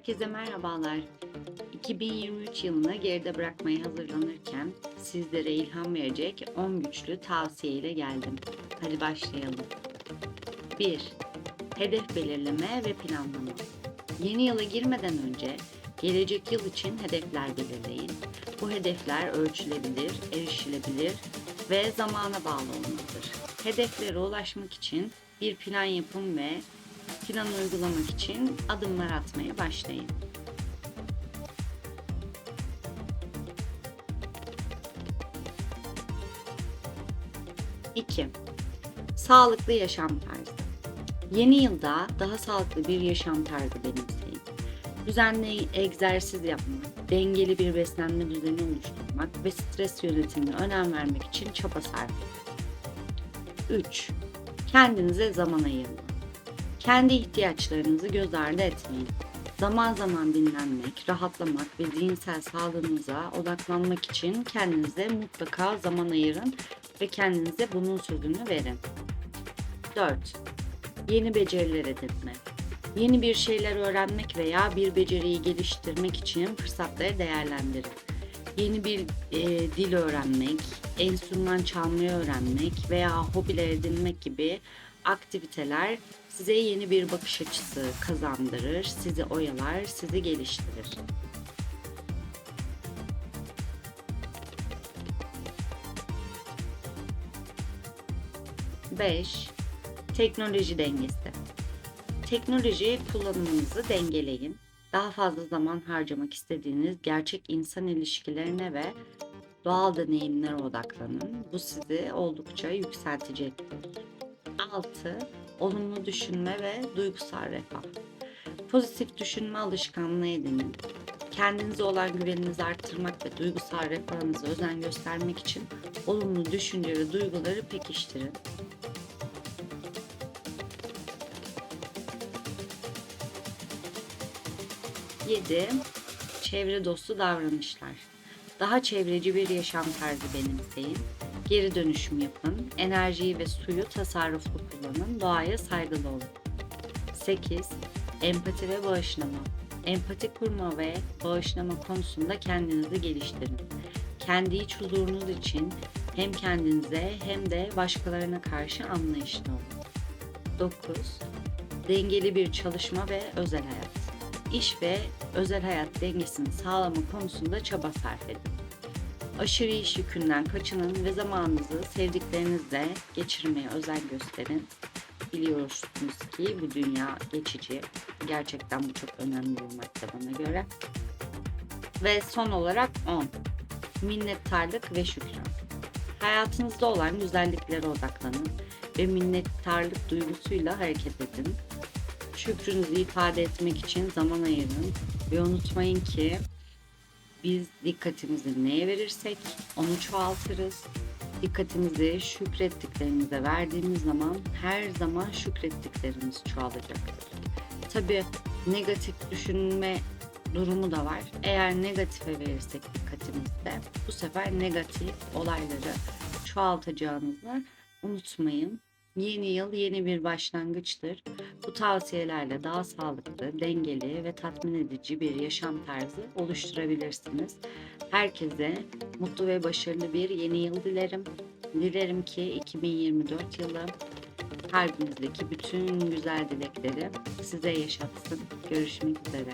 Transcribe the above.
Herkese merhabalar. 2023 yılını geride bırakmaya hazırlanırken sizlere ilham verecek 10 güçlü tavsiye ile geldim. Hadi başlayalım. 1. Hedef belirleme ve planlama. Yeni yıla girmeden önce gelecek yıl için hedefler belirleyin. Bu hedefler ölçülebilir, erişilebilir ve zamana bağlı olmalıdır. Hedeflere ulaşmak için bir plan yapın ve planı uygulamak için adımlar atmaya başlayın. İki, Sağlıklı yaşam tarzı. Yeni yılda daha sağlıklı bir yaşam tarzı benimseyin. Düzenli egzersiz yapmak, dengeli bir beslenme düzeni oluşturmak ve stres yönetimine önem vermek için çaba sarf edin. 3. Kendinize zaman ayırın. Kendi ihtiyaçlarınızı göz ardı etmeyin. Zaman zaman dinlenmek, rahatlamak ve zihinsel sağlığınıza odaklanmak için kendinize mutlaka zaman ayırın ve kendinize bunun sözünü verin. 4. Yeni beceriler edinme. Yeni bir şeyler öğrenmek veya bir beceriyi geliştirmek için fırsatları değerlendirin. Yeni bir e, dil öğrenmek, enstrüman çalmayı öğrenmek veya hobiler edinmek gibi aktiviteler size yeni bir bakış açısı kazandırır, sizi oyalar, sizi geliştirir. Beş, teknoloji dengesi. Teknoloji kullanımınızı dengeleyin. Daha fazla zaman harcamak istediğiniz gerçek insan ilişkilerine ve doğal deneyimlere odaklanın. Bu sizi oldukça yükseltecektir. 6. Olumlu düşünme ve duygusal refah. Pozitif düşünme alışkanlığı edinin. Kendinize olan güveninizi arttırmak ve duygusal refahınıza özen göstermek için olumlu düşünce ve duyguları pekiştirin. 7. Çevre dostu davranışlar. Daha çevreci bir yaşam tarzı benimseyin. Geri dönüşüm yapın. Enerjiyi ve suyu tasarruflu kullanın. Doğaya saygılı olun. 8. Empati ve bağışlama. Empati kurma ve bağışlama konusunda kendinizi geliştirin. Kendi iç huzurunuz için hem kendinize hem de başkalarına karşı anlayışlı olun. 9. Dengeli bir çalışma ve özel hayat iş ve özel hayat dengesini sağlama konusunda çaba sarf edin. Aşırı iş yükünden kaçının ve zamanınızı sevdiklerinizle geçirmeye özen gösterin. Biliyorsunuz ki bu dünya geçici. Gerçekten bu çok önemli madde bana göre. Ve son olarak 10. Minnettarlık ve şükran. Hayatınızda olan güzelliklere odaklanın ve minnettarlık duygusuyla hareket edin şükrünüzü ifade etmek için zaman ayırın ve unutmayın ki biz dikkatimizi neye verirsek onu çoğaltırız. Dikkatimizi şükrettiklerimize verdiğimiz zaman her zaman şükrettiklerimiz çoğalacaktır. Tabi negatif düşünme durumu da var. Eğer negatife verirsek dikkatimizde bu sefer negatif olayları çoğaltacağınızı unutmayın. Yeni yıl yeni bir başlangıçtır. Bu tavsiyelerle daha sağlıklı, dengeli ve tatmin edici bir yaşam tarzı oluşturabilirsiniz. Herkese mutlu ve başarılı bir yeni yıl dilerim. Dilerim ki 2024 yılı kalbinizdeki bütün güzel dilekleri size yaşatsın. Görüşmek üzere.